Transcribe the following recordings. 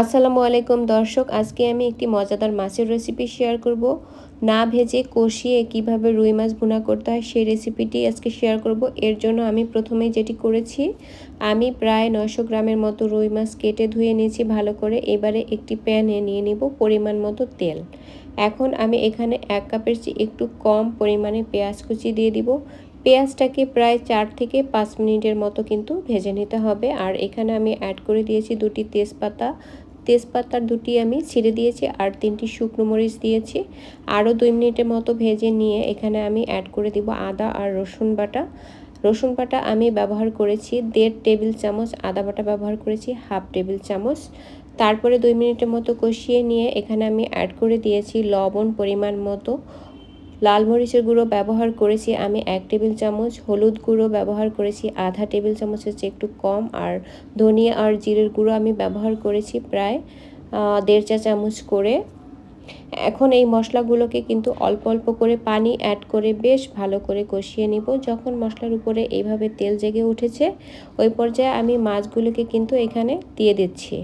আসসালামু আলাইকুম দর্শক, আজকে আমি একটি মজাদার মাছের রেসিপি শেয়ার করব। না ভেজে কষিয়ে কীভাবে রুই মাছ ভুনা করতে হয় সেই রেসিপিটি আজকে শেয়ার করব। এর জন্য আমি প্রথমেই যেটি করেছি, আমি প্রায় নশো গ্রামের মতো রুই মাছ কেটে ধুয়ে নিয়েছি ভালো করে। এবারে একটি প্যানে নিয়ে নিব পরিমাণ মতো তেল। এখন আমি এখানে এক কাপের চেয়ে একটু কম পরিমাণে পেঁয়াজ কুচি দিয়ে দিব। পেঁয়াজটাকে প্রায় চার থেকে পাঁচ মিনিটের মতো কিন্তু ভেজে নিতে হবে। আর এখানে আমি অ্যাড করে দিয়েছি দুটি তেজপাতা তেজপাতার দুটি আমি ছিঁড়ে দিয়েছি আর তিনটি শুকনো মরিচ দিয়েছি। আরও দুই মিনিটের মতো ভেজে নিয়ে এখানে আমি অ্যাড করে দিব আদা আর রসুন বাটা। রসুন বাটা আমি ব্যবহার করেছি দেড় টেবিল চামচ, আদা বাটা ব্যবহার করেছি হাফ টেবিল চামচ। তারপরে দুই মিনিটের মতো কষিয়ে নিয়ে এখানে আমি অ্যাড করে দিয়েছি লবণ পরিমাণ মতো। লাল মরিচের গুঁড়ো ব্যবহার করেছি আমি এক টেবিল চামচ, হলুদ গুঁড়ো ব্যবহার করেছি আধা টেবিল চামচের চেয়ে একটু কম, আর ধনিয়া আর জিরের গুঁড়ো আমি ব্যবহার করেছি প্রায় দেড় চা চামচ করে। এখন এই মশলাগুলোকে কিন্তু অল্প অল্প করে পানি অ্যাড করে বেশ ভালো করে কষিয়ে নিব। যখন মশলার উপরে এইভাবে তেল জেগে উঠেছে, ওই পর্যায়ে আমি মাছগুলোকে কিন্তু এখানে দিয়ে দিচ্ছি।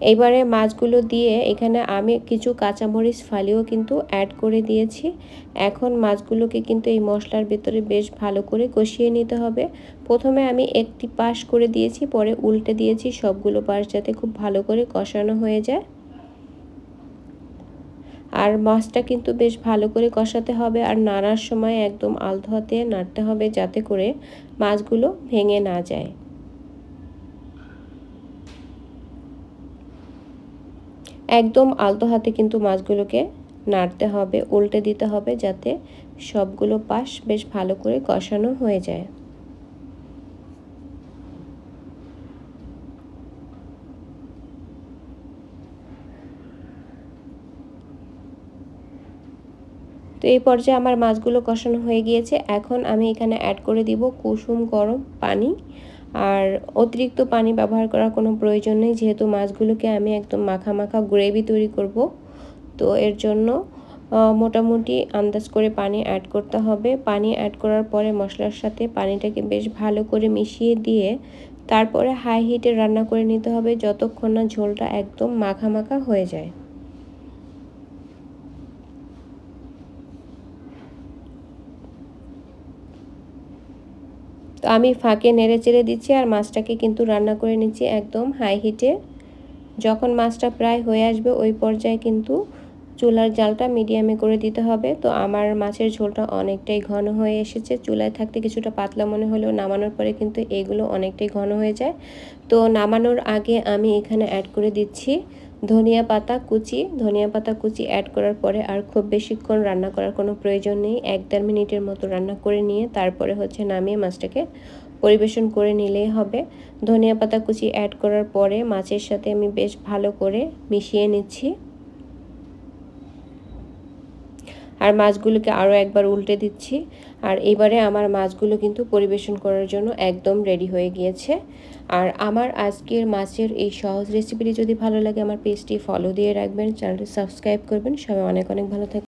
এইবারে মাছগুলো দিয়ে এখানে আমি কিছু কাঁচামরিচ ফালিও কিন্তু অ্যাড করে দিয়েছি। এখন মাছগুলোকে কিন্তু এই মশলার ভেতরে বেশ ভালো করে কষিয়ে নিতে হবে। প্রথমে আমি একটি পাশ করে দিয়েছি, পরে উল্টে দিয়েছি সবগুলো পাশ যাতে খুব ভালো করে কষানো হয়ে যায়। আর মাছটা কিন্তু বেশ ভালো করে কষাতে হবে আর নাড়ার সময় একদম আলতো হাতে নাড়তে হবে যাতে করে মাছগুলো ভেঙে না যায়। একদম আলতো হাতে কিন্তু মাছগুলোকে নাড়তে হবে, উল্টে দিতে হবে যাতে সবগুলো পাশ বেশ ভালো করে কষানো হয়ে যায়। তো এই পর্যায়ে আমার মাছগুলো কষানো হয়ে গিয়েছে। এখন আমি এখানে অ্যাড করে দিব কুসুম গরম পানি। আর অতিরিক্ত পানি ব্যবহার করার কোনো প্রয়োজন নেই, যেহেতু মাছগুলোকে আমি একদম মাখা মাখা গ্রেভি তৈরি করব। তো এর জন্য মোটামুটি আন্দাজ করে পানি অ্যাড করতে হবে। পানি অ্যাড করার পরে মশলার সাথে পানিটাকে বেশ ভালো করে মিশিয়ে দিয়ে তারপরে হাই হিটে রান্না করে নিতে হবে, যতক্ষণ না ঝোলটা একদম মাখা মাখা হয়ে যায়। তো আমি ফাঁকে নেড়ে চেড়ে দিচ্ছি আর মাছটাকে কিন্তু রান্না করে নিচ্ছি একদম হাই হিটে যখন মাছটা প্রায় হয়ে আসবে, ওই পর্যায়ে কিন্তু চুলার জালটা মিডিয়ামে করে দিতে হবে। তো আমার মাছের ঝোলটা অনেকটাই ঘন হয়ে এসেছে। চুলায় থাকতে কিছুটা পাতলা মনে হলেও নামানোর পরে কিন্তু এগুলো অনেকটাই ঘন হয়ে যায়। তো নামানোর আগে আমি এখানে অ্যাড করে দিচ্ছি ধনিয়া পাতা কুচি, ধনিয়া পাতা কুচি অ্যাড করার পরে আর খুব বেশিক্ষণ রান্না করার কোনো প্রয়োজন নেই। এক দেড় মিনিটের মতো রান্না করে নিয়ে তারপরে হচ্ছে নামিয়ে মাছটাকে পরিবেশন করে নিলেই হবে। ধনিয়া পাতা কুচি অ্যাড করার পরে মাছের সাথে আমি বেশ ভালো করে মিশিয়ে নিচ্ছি। আর মাছগুলোকে আরও একবার উল্টে দিচ্ছি। আর এবারে আমার মাছগুলো কিন্তু পরিবেশন করার জন্য একদম রেডি হয়ে গিয়েছে। আর আমার আজকের মাছের এই সহজ রেসিপিটি যদি ভালো লাগে, আমার পেজটি ফলো দিয়ে রাখবেন। চ্যানেলটি সাবস্ক্রাইব করবেন। সবাই অনেক অনেক ভালো থাকে